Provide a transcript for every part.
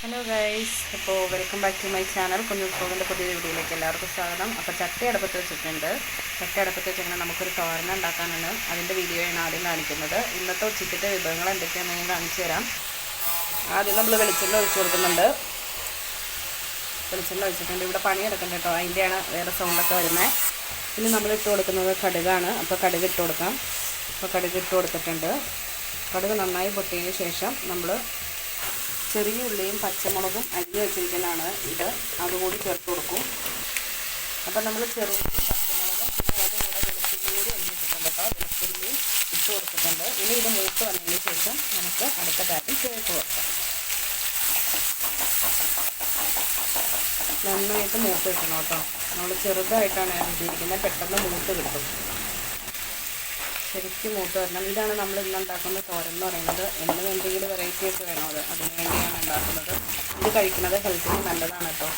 Hello guys അപ്പോൾ welcome back to my channel കുഞ്ഞുപ്പോകിന്റെ പുതിയ വീഡിയോയിലേക്ക് എല്ലാവർക്കും സ്വാഗതം. അപ്പോൾ ചട്ടി അടുപ്പത്ത് വെച്ചിട്ടുണ്ട്. ചട്ടി അടുപ്പത്ത് വെച്ചിങ്ങനെ നമുക്കൊരു തോരന ഉണ്ടാക്കാനാണ് അതിന്റെ വീഡിയോയാണ് ആദ്യം കാണിക്കുന്നത്. ഇന്നത്തെ ഉച്ചക്കത്തെ വിഭവങ്ങൾ എന്തൊക്കെയാണെന്ന് ഞാൻ കാണിച്ചു തരാം. ആദ്യം നമ്മൾ വെളിച്ചെണ്ണ ഒഴിച്ചു കൊടുക്കുന്നുണ്ട്. വെളിച്ചെണ്ണ ഒഴിച്ചിട്ടുണ്ട്. ഇവിടെ പണിയെടുക്കുന്നുണ്ട് കേട്ടോ. അതിന്റെയാണ് വേറെ സൗണ്ടൊക്കെ വരുന്നത് പിന്നെ നമ്മൾ ഇട്ട് കൊടുക്കുന്നത് കടുകാണ്. അപ്പോൾ കടുക് ഇട്ട് കൊടുക്കാം. അപ്പോൾ കടുക് ഇട്ട് കൊടുത്തിട്ടുണ്ട്. കടുക് നന്നായി പൊട്ടിയതിന് ശേഷം നമ്മൾ ചെറിയ ഉള്ളിയും പച്ചമുളകും അരിഞ്ഞ് വെച്ചിരിക്കുന്നതാണ് ഇത്. അതുകൂടി ചേർത്ത് കൊടുക്കും. അപ്പം നമ്മൾ ചെറുള്ളി പച്ചമുളകും പിന്നെ അതിന്റെ കൂടെ വെളുത്തുള്ളിയോട് അരിഞ്ഞിട്ടുണ്ട് കേട്ടോ. വെളുത്തുള്ളിയും ഇട്ട് കൊടുത്തിട്ടുണ്ട്. ഇനി ഇത് മൂത്ത് വന്നതിന് ശേഷം നമുക്ക് അടുത്ത കാര്യം ചേർത്ത് കൊടുക്കാം. നന്നായിട്ട് മൂത്ത് കിട്ടണം കേട്ടോ. നമ്മൾ ചെറുതായിട്ടാണ് ഞാൻ ഇട്ടിരിക്കുന്നത് പെട്ടെന്ന് മൂത്ത് കിട്ടും. ശരിക്കും മൂത്ത് വരണം. ഇതാണ് നമ്മൾ ഇന്ന് ഉണ്ടാക്കുന്ന തോരൻ എന്ന് പറയുന്നത്. എന്നും എന്തെങ്കിലും വെറൈറ്റി ഒക്കെ വേണോ അത്. അതിന് വേണ്ടിയാണ് ഉണ്ടാക്കുന്നത്. ഇത് കഴിക്കുന്നത് ഹെൽത്തിന് നല്ലതാണ് കേട്ടോ.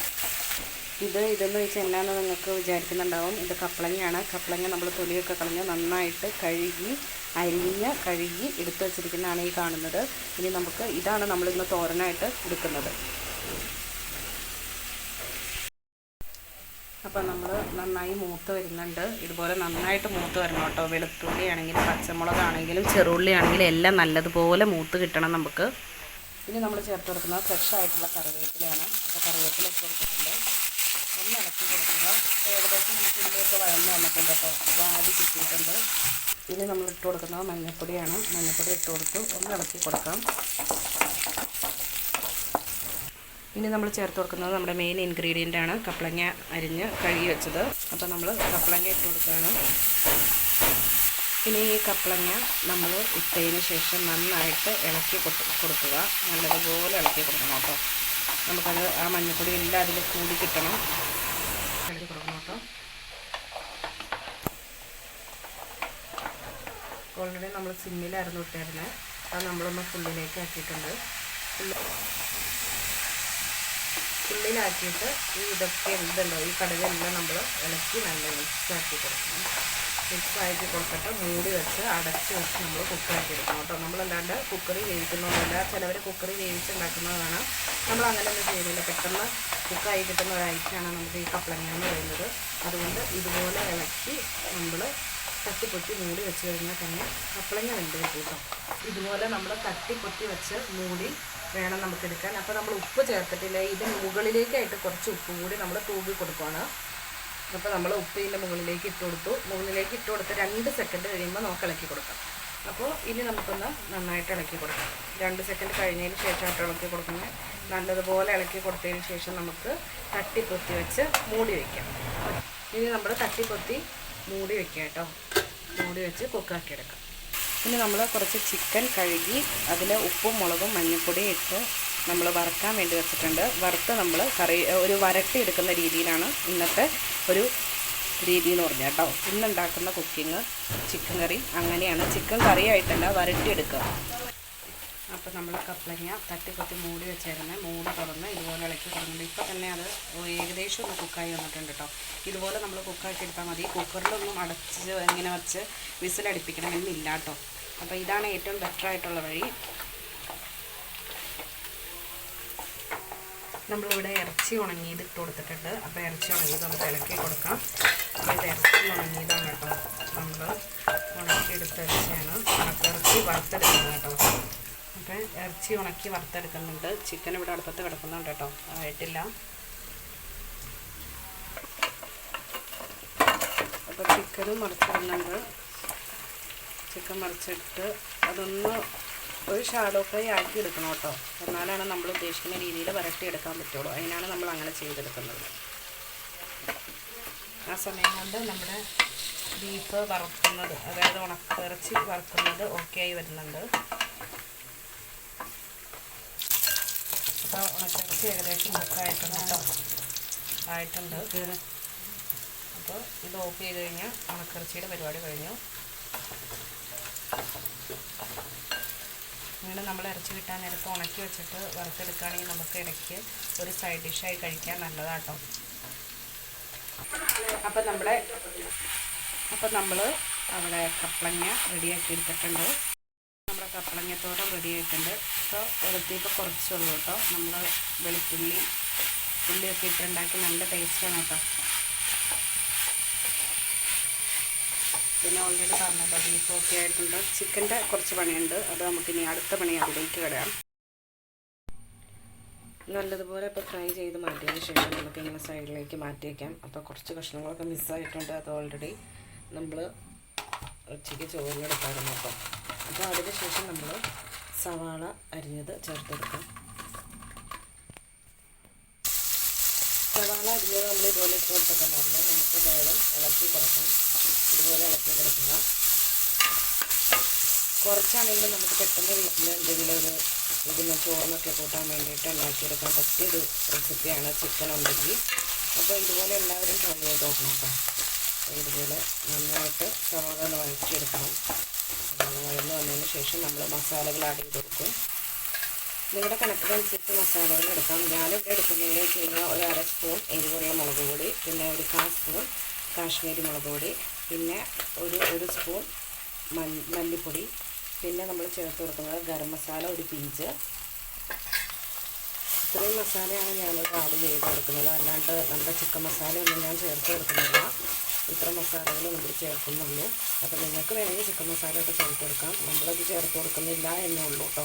ഇത് ഇതെന്ന് വെച്ചാൽ എന്നാന്ന് നിങ്ങൾക്ക് വിചാരിക്കുന്നുണ്ടാവും. ഇത് കപ്പളങ്ങയാണ് കപ്പളങ്ങ നമ്മൾ തൊലിയൊക്കെ കളഞ്ഞ് നന്നായിട്ട് കഴുകി അരിഞ്ഞ് കഴുകി എടുത്തു വച്ചിരിക്കുന്നതാണ് ഈ കാണുന്നത്. ഇനി നമുക്ക് ഇതാണ് നമ്മളിന്ന് തോരനായിട്ട് എടുക്കുന്നത്. അപ്പോൾ നമ്മൾ നന്നായി മൂത്ത് വരുന്നുണ്ട്. ഇതുപോലെ നന്നായിട്ട് മൂത്ത് വരണം കേട്ടോ. വെളുത്തുള്ളി ആണെങ്കിലും പച്ചമുളകാണെങ്കിലും ചെറുള്ളി ആണെങ്കിലും എല്ലാം നല്ലതുപോലെ മൂത്ത് കിട്ടണം നമുക്ക്. ഇനി നമ്മൾ ചേർത്ത് കൊടുക്കുന്നത് ഫ്രഷ് ആയിട്ടുള്ള കറിവേപ്പിലയാണ്. അപ്പോൾ കറിവേപ്പില ഇട്ട് കൊടുത്തിട്ടുണ്ട്. ഒന്ന് ഇളക്കി കൊടുക്കുക. ഏകദേശം നമുക്ക് ഇതിലേക്ക് വഴന്ന് വന്നിട്ടുണ്ട് കേട്ടോ. വാടി കിട്ടിയിട്ടുണ്ട്. ഇനി നമ്മൾ ഇട്ട് കൊടുക്കുന്നത് മഞ്ഞൾപ്പൊടിയാണ് മഞ്ഞൾപ്പൊടി ഇട്ട് കൊടുത്തു. ഒന്ന് ഇളക്കി കൊടുക്കാം. ഇനി നമ്മൾ ചേർത്ത് കൊടുക്കുന്നത് നമ്മുടെ മെയിൻ ഇൻഗ്രീഡിയന്റ് ആണ് കപ്പളങ്ങ അരിഞ്ഞ് കഴുകി വെച്ചത്. അപ്പോൾ നമ്മൾ കപ്പളങ്ങ ഇട്ട് കൊടുക്കുകയാണ്. ഇനി ഈ കപ്പളങ്ങ നമ്മൾ ഇട്ടതിന് ശേഷം നന്നായിട്ട് ഇളക്കി കൊടുക്കുക. നല്ലതുപോലെ ഇളക്കി കൊടുക്കണം കേട്ടോ. നമുക്കത് ആ മഞ്ഞൾപ്പൊടി എല്ലാം അതിൽ കൂടി കിട്ടണം. ഇളക്കി കൊടുക്കണം കേട്ടോ. ഓൾറെഡി നമ്മൾ സിമ്മിലായിരുന്നു ഇട്ടായിരുന്നത് അത് നമ്മളൊന്ന് ഫുള്ളിലേക്ക് ആക്കിയിട്ടുണ്ട്. ഉള്ളിലാക്കിയിട്ട് ഈ ഇതൊക്കെ ഇതുണ്ടോ? ഈ കടുകെല്ലാം നമ്മൾ ഇളക്കി നല്ല മിക്സ് ആക്കി കൊടുക്കണം. മിക്സ് ആക്കി കൊടുത്തിട്ട് മൂടി വെച്ച് അടച്ച് വെച്ച് നമ്മൾ കുക്കറാക്കി എടുക്കണം കേട്ടോ. നമ്മളല്ലാണ്ട് കുക്കറി വേവിക്കുന്നൊന്നുമില്ല ചിലവർ കുക്കറി വേവിച്ചുണ്ടാക്കുന്നതാണ്. നമ്മൾ അങ്ങനെയൊന്നും ചെയ്യുന്നില്ല പെട്ടെന്ന് കുക്കായി കിട്ടുന്ന ഒരു ഐറ്റമാണ് നമുക്ക് ഈ കപ്പളങ്ങ എന്ന് പറയുന്നത്. അതുകൊണ്ട് ഇതുപോലെ ഇളക്കി നമ്മൾ തട്ടിപ്പൊത്തി മൂടി വെച്ച് കഴിഞ്ഞാൽ തന്നെ കപ്പളങ്ങ വെന്ത് കിട്ടും ഇതുപോലെ നമ്മൾ തട്ടിപ്പൊത്തി വെച്ച് മൂടി വേണം നമുക്ക് എടുക്കാൻ അപ്പോൾ നമ്മൾ ഉപ്പ് ചേർത്തിട്ടില്ല ഇതിന് മുകളിലേക്കായിട്ട് കുറച്ച് ഉപ്പ് കൂടി നമ്മൾ തൂക്കി കൊടുക്കുകയാണ് അപ്പോൾ നമ്മൾ ഉപ്പ് ഇതിന്റെ മുകളിലേക്ക് ഇട്ട് കൊടുത്തു. മുകളിലേക്ക് ഇട്ട് കൊടുത്ത് രണ്ട് സെക്കൻഡ് കഴിയുമ്പോൾ നമുക്ക് ഇളക്കി കൊടുക്കാം. അപ്പോൾ ഇനി നമുക്കൊന്ന് നന്നായിട്ട് ഇളക്കി കൊടുക്കാം. രണ്ട് സെക്കൻഡ് കഴിഞ്ഞതിന് ശേഷമായിട്ട് ഇളക്കി കൊടുക്കുന്നത്. നല്ലതുപോലെ ഇളക്കി കൊടുത്തതിന് ശേഷം നമുക്ക് തട്ടിപ്പൊത്തി വെച്ച് മൂടി വയ്ക്കാം ഇനി നമ്മൾ തട്ടിപ്പൊത്തി മൂടി വയ്ക്കാം കേട്ടോ. മൂടി വെച്ച് കുക്കാക്കി എടുക്കാം ഇനി നമ്മൾ കുറച്ച് ചിക്കൻ കഴുകി അതിൽ ഉപ്പും മുളകും മഞ്ഞൾപ്പൊടിയും ഇട്ട് നമ്മൾ വറുക്കാൻ വേണ്ടി വെച്ചിട്ടുണ്ട്. വറുത്ത് നമ്മൾ കറി ഒരു വരട്ടി എടുക്കുന്ന രീതിയിലാണ് ഇന്നത്തെ ഒരു രീതി എന്ന് പറഞ്ഞാൽ കേട്ടോ. ഇന്നുണ്ടാക്കുന്ന കുക്കിങ് ചിക്കൻ കറി അങ്ങനെയാണ്. ചിക്കൻ കറിയായിട്ടല്ല വരട്ടിയെടുക്കുക. അപ്പോൾ നമ്മൾ കപ്പളങ്ങ തട്ടിക്കൊത്തി മൂടി വെച്ചായിരുന്നു മൂടി തുറന്ന് ഇതുപോലെ ഇളക്കി തുടങ്ങുന്നത് ഇപ്പോൾ തന്നെ അത് ഏകദേശം ഒന്ന് കുക്കായി വന്നിട്ടുണ്ട് കേട്ടോ. ഇതുപോലെ നമ്മൾ കുക്കാക്കി എടുത്താൽ മതി. കുക്കറിലൊന്നും അടച്ച് ഇങ്ങനെ വെച്ച് വിസിലടിപ്പിക്കണമെന്നില്ല കേട്ടോ. അപ്പോൾ ഇതാണ് ഏറ്റവും ബെറ്റർ ആയിട്ടുള്ള വഴി. നമ്മളിവിടെ ഇറച്ചി ഉണങ്ങിയത് ഇട്ട് കൊടുത്തിട്ടുണ്ട്. അപ്പോൾ ഇറച്ചി ഉണങ്ങിയത് നമുക്ക് ഇളക്കി കൊടുക്കാം. അപ്പോൾ ഇത് ഇറച്ചി ഉണങ്ങിയതാണ് കേട്ടോ. നമ്മൾ ഉണക്കിയെടുത്ത ഇറച്ചിയാണ്. ഉണക്കിറച്ചി വറുത്തെടുക്കുന്നത് കേട്ടോ. അപ്പോൾ ഇറച്ചി ഉണക്കി വറുത്തെടുക്കുന്നുണ്ട്. ചിക്കൻ ഇവിടെ അടുപ്പത്ത് കിടക്കുന്നുണ്ട് കേട്ടോ. ആയിട്ടില്ല. അപ്പോൾ ചിക്കനും മറിച്ചിടുന്നുണ്ട് ചിക്കൻ മറിച്ചിട്ട് അതൊന്ന് ഒരു ഷാഡോ ഫ്രൈ ആക്കി എടുക്കണം കേട്ടോ. എന്നാലാണ് നമ്മൾ ഉദ്ദേശിക്കുന്ന രീതിയിൽ വരട്ടി എടുക്കാൻ പറ്റുള്ളൂ. അതിനാണ് നമ്മൾ അങ്ങനെ ചെയ്തെടുക്കുന്നത്. ആ സമയം കൊണ്ട് നമ്മുടെ ബീഫ് വറുക്കുന്നത് അതായത് ഉണക്കിറച്ചി വറുക്കുന്നത് ഓക്കെ ആയി വരുന്നുണ്ട്. അപ്പോൾ ഉണക്കിറച്ചി ഏകദേശം ബുക്കായിട്ടുണ്ട് കേട്ടോ. ആയിട്ടുണ്ട്. അപ്പോൾ ഇത് ഓഫ് ചെയ്ത് കഴിഞ്ഞാൽ ഉണക്കിറച്ചിയുടെ പരിപാടി കഴിഞ്ഞു. അങ്ങനെ നമ്മൾ ഇറച്ചി കിട്ടാൻ നേരത്ത് ഉണക്കി വെച്ചിട്ട് വറുത്തെടുക്കുകയാണെങ്കിൽ നമുക്ക് ഇടയ്ക്ക് ഒരു സൈഡ് ഡിഷായി കഴിക്കാൻ നല്ലതാട്ടോ അപ്പം നമ്മുടെ അപ്പം നമ്മൾ അവിടെ കപ്പളങ്ങ റെഡിയാക്കി എടുത്തിട്ടുണ്ട്. നമ്മുടെ കപ്പളങ്ങത്തോടെ റെഡി ആയിട്ടുണ്ട്. അപ്പോൾ വെളുത്തിയപ്പോൾ കുറച്ചുള്ളൂ കേട്ടോ. നമ്മൾ വെളുത്തുള്ളി ഉള്ളിയൊക്കെ ഇട്ടുണ്ടാക്കി നല്ല ടേസ്റ്റാണ് കേട്ടോ. പിന്നെ ഓൾറെഡി പറഞ്ഞല്ലോ ബീഫ് ഒക്കെ ആയിട്ടുണ്ട്. ചിക്കന്റെ കുറച്ച് പണിയുണ്ട്. അത് നമുക്കിനി അടുത്ത പണി അതിലേക്ക് കിടാം നല്ലതുപോലെ ഇപ്പോൾ ഫ്രൈ ചെയ്ത് മാറ്റിയതിന് ശേഷം നമുക്ക് ഇങ്ങനെ സൈഡിലേക്ക് മാറ്റി വയ്ക്കാം അപ്പോൾ കുറച്ച് കഷ്ണങ്ങളൊക്കെ മിസ്സായിട്ടുണ്ട് അത് ഓൾറെഡി നമ്മൾ ഉച്ചയ്ക്ക് ചോറിനെടുക്കാറുണ്ട് അപ്പോൾ അപ്പോൾ അതിന് ശേഷം നമ്മൾ സവാള അരിഞ്ഞത് ചേർത്തെടുക്കാം. സവാള അരിഞ്ഞത് നമ്മൾ ഇതുപോലെ ഇട്ട് കൊടുത്തിട്ടുണ്ടായിരുന്നു. നമുക്ക് വേഗം ഇളക്കി കൊടുക്കാം. ഇതുപോലെ ഇളക്കി കൊടുക്കുക. കുറച്ചാണെങ്കിലും നമുക്ക് പെട്ടെന്ന് വീട്ടിൽ എന്തെങ്കിലും ഒരു ഇതിന് ചോറിനൊക്കെ കൂട്ടാൻ വേണ്ടിയിട്ട് ഉണ്ടാക്കിയെടുക്കാൻ പറ്റിയൊരു റെസിപ്പിയാണ് ചിക്കൻ ഉണ്ടെങ്കിൽ. അപ്പോൾ ഇതുപോലെ എല്ലാവരും ട്രൈ ചെയ്ത് നോക്കണം കേട്ടോ. ഇതുപോലെ നന്നായിട്ട് സവാള ഒന്ന് വഴറ്റിയെടുക്കണം. വഴന്ന് വന്നതിന് ശേഷം നമ്മൾ മസാലകൾ ആഡ് ചെയ്ത് കൊടുക്കും. നിങ്ങളുടെ കണക്കിനനുസരിച്ച് മസാലകൾ എടുക്കാം. ഞാനിവിടെ എടുക്കുന്നതിന് വെച്ച് കഴിഞ്ഞാൽ ഒരു അര സ്പൂൺ എരിവുള്ള മുളക് പൊടി പിന്നെ ഒരു കാ സ്പൂൺ കാശ്മീരി മുളക് പൊടി പിന്നെ ഒരു ഒരു സ്പൂൺ മല്ലിപ്പൊടി പിന്നെ നമ്മൾ ചേർത്ത് കൊടുക്കുന്നത് ഗരം മസാല ഒരു പിഞ്ച്. ഇത്രയും മസാലയാണ് ഞാനിത് ആഡ് ചെയ്ത് കൊടുക്കുന്നത്. അല്ലാണ്ട് നമ്മുടെ ചിക്കൻ മസാലയൊന്നും ഞാൻ ചേർത്ത് കൊടുക്കുന്നില്ല. ഇത്ര മസാലകൾ നമ്മൾ ചേർക്കുന്നുള്ളൂ. അപ്പോൾ നിങ്ങൾക്ക് വേണമെങ്കിൽ ചിക്കൻ മസാലയൊക്കെ ചേർത്ത് കൊടുക്കാം. നമ്മളത് ചേർത്ത് കൊടുക്കുന്നില്ല എന്നേ ഉള്ളൂ കേട്ടോ.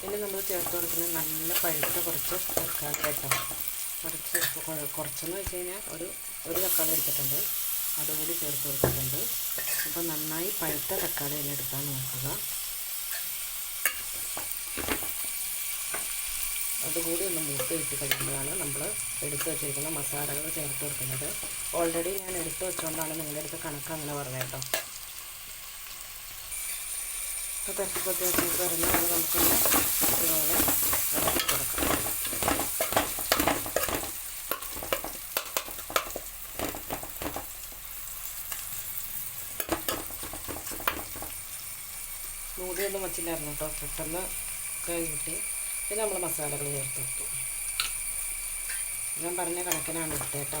പിന്നെ നമ്മൾ ചേർത്ത് കൊടുക്കുന്നത് നല്ല പഴുത്ത കുറച്ച് തക്കാളി കേട്ടോ. കുറച്ച് കുറച്ചെന്ന് വെച്ച് കഴിഞ്ഞാൽ ഒരു ഒരു തക്കാളി എടുത്തിട്ടുണ്ട്. അതുകൂടി ചേർത്ത് കൊടുത്തിട്ടുണ്ട്. അപ്പോൾ നന്നായി പഴുത്ത തക്കാളി തന്നെ എടുക്കാൻ നോക്കുക. അതുകൂടി ഒന്ന് മൂത്ത് ഇട്ട് കഴിയുമ്പോഴാണ് നമ്മൾ എടുത്ത് വെച്ചിരിക്കുന്ന മസാലകൾ ചേർത്ത് കൊടുക്കുന്നത്. ഓൾറെഡി ഞാൻ എടുത്ത് വെച്ചുകൊണ്ടാണ് നിങ്ങളുടെ അടുത്ത് കണക്ക് അങ്ങനെ പറഞ്ഞത് കേട്ടോ. ഇപ്പോൾ തട്ടിപ്പത്തി വെച്ചിട്ട് പറഞ്ഞാൽ നമുക്കൊന്ന് ഇതുപോലെ കൊടുക്കാം. മൂടിയൊന്നും വച്ചില്ലായിരുന്നു കേട്ടോ. പെട്ടെന്ന് കൈ കിട്ടി. പിന്നെ നമ്മൾ മസാലകൾ ചേർത്ത് വെക്കും. ഞാൻ പറഞ്ഞ കണക്കിനാണ് എടുത്തേട്ടോ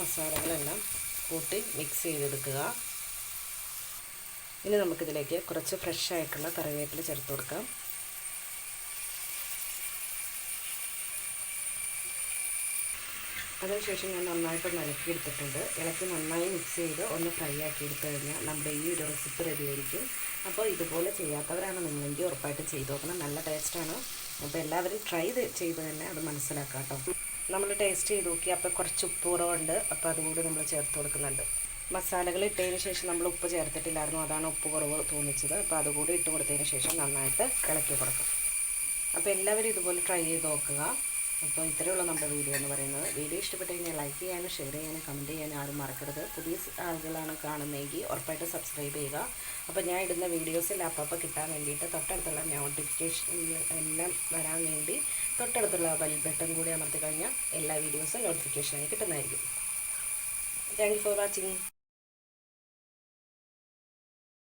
മസാലകളെല്ലാം കൂട്ടി മിക്സ് ചെയ്തെടുക്കുക. ഇനി നമുക്കിതിലേക്ക് കുറച്ച് ഫ്രഷ് ആയിട്ടുള്ള കറിവേപ്പില ചേർത്ത് കൊടുക്കാം. അതിനുശേഷം ഞാൻ നന്നായിട്ട് ഇളക്കി എടുത്തിട്ടുണ്ട്. ഇളക്കി നന്നായി മിക്സ് ചെയ്ത് ഒന്ന് ഫ്രൈ ആക്കി എടുത്തു കഴിഞ്ഞാൽ നമ്മുടെ ഈ ഒരു റെസിപ്പി റെഡി ആയിരിക്കും. അപ്പോൾ ഇതുപോലെ ചെയ്യാത്തവരാണ് നിങ്ങളെങ്കിൽ ഉറപ്പായിട്ട് ചെയ്ത് നോക്കണം. നല്ല ടേസ്റ്റാണ് അപ്പോൾ എല്ലാവരും ട്രൈ ചെയ്ത് തന്നെ അത് മനസ്സിലാക്കാം കേട്ടോ. നമ്മൾ ടേസ്റ്റ് ചെയ്ത് നോക്കി. അപ്പോൾ കുറച്ച് ഉപ്പ് കുറവുണ്ട്. അപ്പോൾ അതുകൂടി നമ്മൾ ചേർത്ത് കൊടുക്കുന്നുണ്ട്. മസാലകൾ ഇട്ടതിന് ശേഷം നമ്മൾ ഉപ്പ് ചേർത്തിട്ടില്ലായിരുന്നു. അതാണ് ഉപ്പ് കുറവ് തോന്നിച്ചത്. അപ്പോൾ അതുകൂടി ഇട്ട് കൊടുത്തതിന് ശേഷം നന്നായിട്ട് ഇളക്കി കൊടുക്കാം. അപ്പോൾ എല്ലാവരും ഇതുപോലെ ട്രൈ ചെയ്ത് നോക്കുക. അപ്പോൾ ഇത്രയുള്ള നമ്മുടെ വീഡിയോ എന്ന് പറയുന്നത്. വീഡിയോ ഇഷ്ടപ്പെട്ട് കഴിഞ്ഞാൽ ലൈക്ക് ചെയ്യാനും ഷെയർ ചെയ്യാനും കമന്റ് ചെയ്യാനും ആരും മറക്കരുത്. പുതിയ ആളുകളാണ് കാണുന്നതെങ്കിൽ ഉറപ്പായിട്ട് സബ്സ്ക്രൈബ് ചെയ്യുക. അപ്പോൾ ഞാൻ ഇടുന്ന വീഡിയോസിൽ അപ്പം കിട്ടാൻ വേണ്ടിയിട്ട് തൊട്ടടുത്തുള്ള നോട്ടിഫിക്കേഷൻ എല്ലാം വരാൻ വേണ്ടി തൊട്ടടുത്തുള്ള ബെൽ ബട്ടൺ കൂടി അമർത്തി കഴിഞ്ഞാൽ എല്ലാ വീഡിയോസും നോട്ടിഫിക്കേഷനായി കിട്ടുന്നതായിരിക്കും. Thank for watching